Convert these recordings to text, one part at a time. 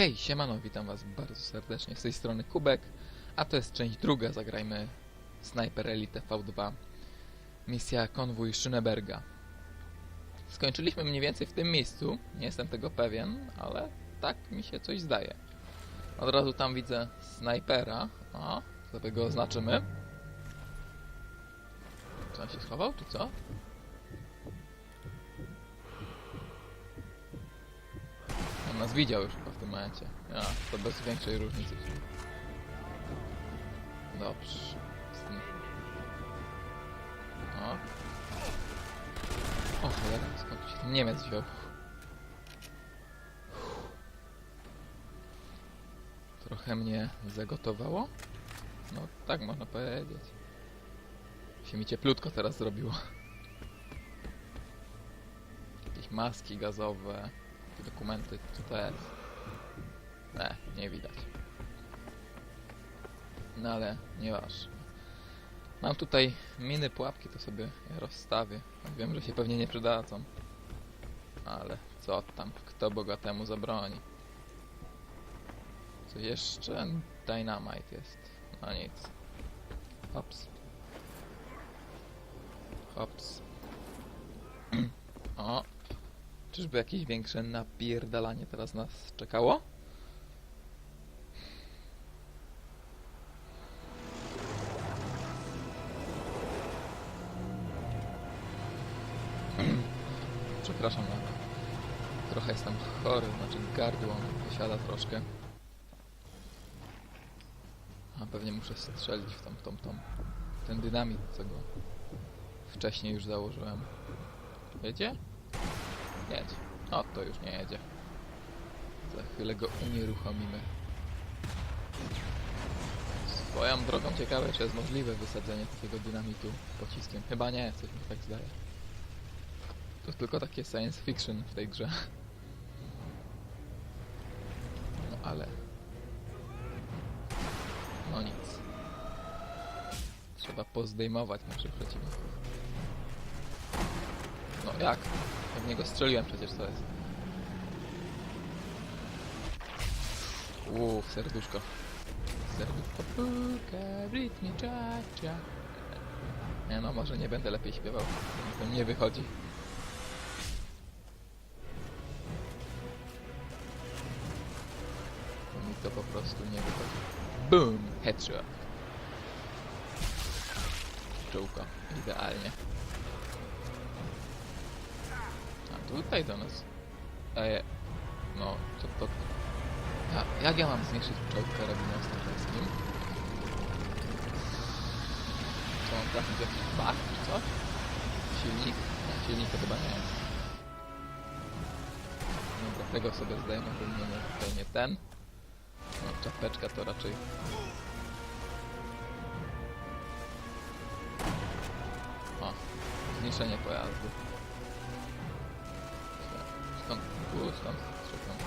Hej, siemano, witam was bardzo serdecznie z tej strony Kubek, a to jest część druga, zagrajmy Sniper Elite V2, misja konwój Schöneberga. Skończyliśmy mniej więcej w tym miejscu, nie jestem tego pewien, ale tak mi się coś zdaje. Od razu tam widzę snajpera, o, sobie go oznaczymy. Czy on się schował, czy co? On nas widział już momencie. Ja, to bez większej różnicy. Dobrze. O. O cholera, skąd się ten Niemiec wziął? Trochę mnie zagotowało? No, tak można powiedzieć. Się mi cieplutko teraz zrobiło. Jakieś maski gazowe dokumenty, co to jest? Ne, nie widać. No ale nieważne. Mam tutaj miny pułapki, to sobie rozstawię. Wiem, że się pewnie nie przydadzą. Ale co tam, kto bogatemu zabroni? Co jeszcze? Dynamite jest. No nic. Hops. Hops. o, Czyżby jakieś większe napierdalanie teraz nas czekało? Przepraszam, ale trochę jestem chory, znaczy gardło wysiada troszkę. A pewnie muszę strzelić w tą, tą, tą, ten dynamit, co go wcześniej już założyłem. Wiecie? Jedź. O, to już nie jedzie. Za chwilę go unieruchomimy. Swoją drogą ciekawe, czy jest możliwe wysadzenie takiego dynamitu pociskiem. Chyba nie, coś mi tak zdaje. To tylko takie science fiction w tej grze. No ale... No nic. Trzeba pozdejmować naszych przeciwników. No jak? Ja w niego strzeliłem przecież, co jest? Uuu, serduszko. Serduszko puka w rytmie czacia. Nie no, może nie będę lepiej śpiewał. To nie wychodzi. To to po prostu nie wychodzi. Boom! Headshot. Czułko. Idealnie. A tutaj do nas. Eee, no, co to... Ja, jak ja mam zniszczyć czołg karabinem snajperskim? Co mam trafić w jakiś bak czy coś? Silnik? Nie, silnik to chyba nie jest. Dobra, tego sobie zdajemy, że nie, nie ten. No, czapeczka to raczej... O, zniszczenie pojazdu. Stąd, tu, stąd, stąd.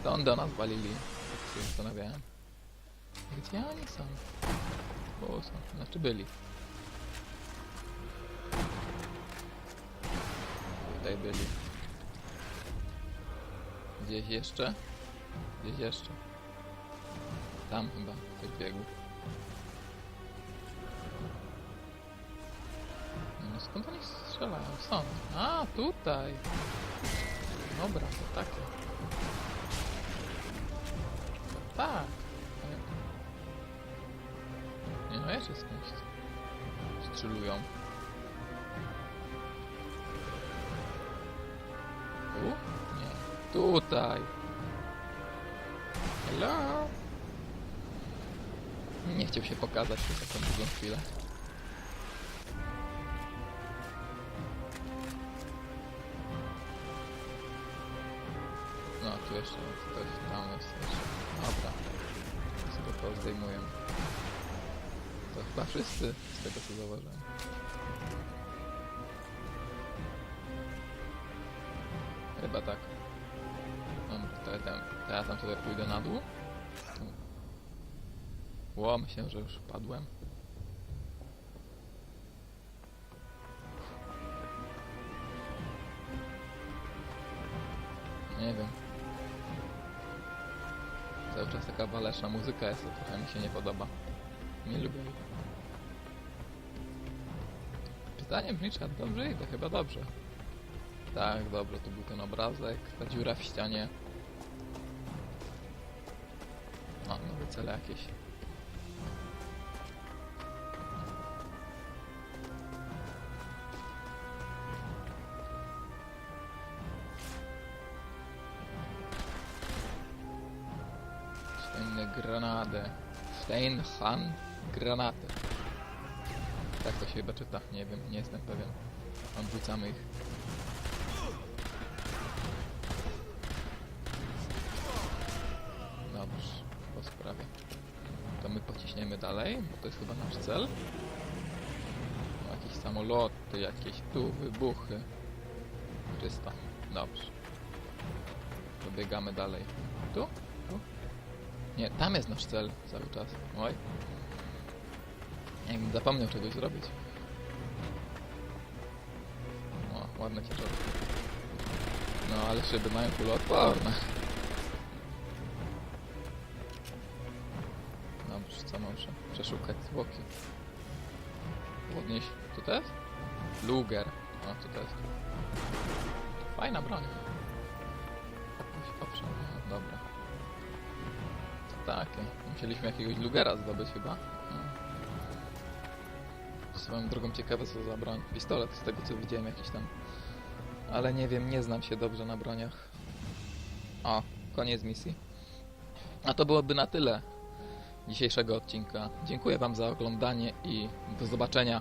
Stąd do nas walili. Tak się zastanawiałem. Gdzie oni są? O, są. Znaczy byli. Tutaj byli. Gdzieś jeszcze? Gdzieś jeszcze. Tam chyba ktoś biegł. No skąd oni strzelają? Stąd. A, tutaj. Dobra, to takie. Tak. Nie no, jeszcze skądś strzelują. Tu? Nie. Tutaj. Hello? Nie chciał się pokazać przez taką długą chwilę. No, tu jeszcze ktoś tam jest jeszcze. Dobra. Sobie to zdejmuję. To chyba wszyscy z tego co zauważyłem. Chyba tak. No, ja tam, ja tam sobie pójdę na dół. Ło, myślę, że już padłem. Nie wiem. czas taka waleczna muzyka jest, to trochę mi się nie podoba. Nie lubię jej. Pytanie brzmi, czy dobrze idę? Chyba dobrze. Tak, dobrze, tu był ten obrazek, ta dziura w ścianie. O, nowe cele jakieś. Steingranadę. Steinhan granaty. Tak to się chyba czyta, nie wiem, nie jestem pewien. Odrzucamy ich. Dobrze, po sprawie. To my pociśniemy dalej, bo to jest chyba nasz cel. O, jakieś samoloty, jakieś tu, wybuchy. Czysto. Dobrze. Dobiegamy dalej. Tu? Tu? Nie, tam jest nasz cel cały czas. Oj. Jakbym zapomniał czegoś zrobić. O, ładne ciężarówki. No, ale szyby mają kuloodporne. Dobrze, co muszę? Przeszukać zwłoki. Podnieść. Co to jest? Luger. O, to jest? Fajna broń. No, dobra. To takie. Musieliśmy jakiegoś Lugera zdobyć chyba. No. Swoją drogą ciekawe co za broń. Pistolet z tego co widziałem jakiś tam. Ale nie wiem, nie znam się dobrze na broniach. O, koniec misji. A to byłoby na tyle dzisiejszego odcinka. Dziękuję Wam za oglądanie i do zobaczenia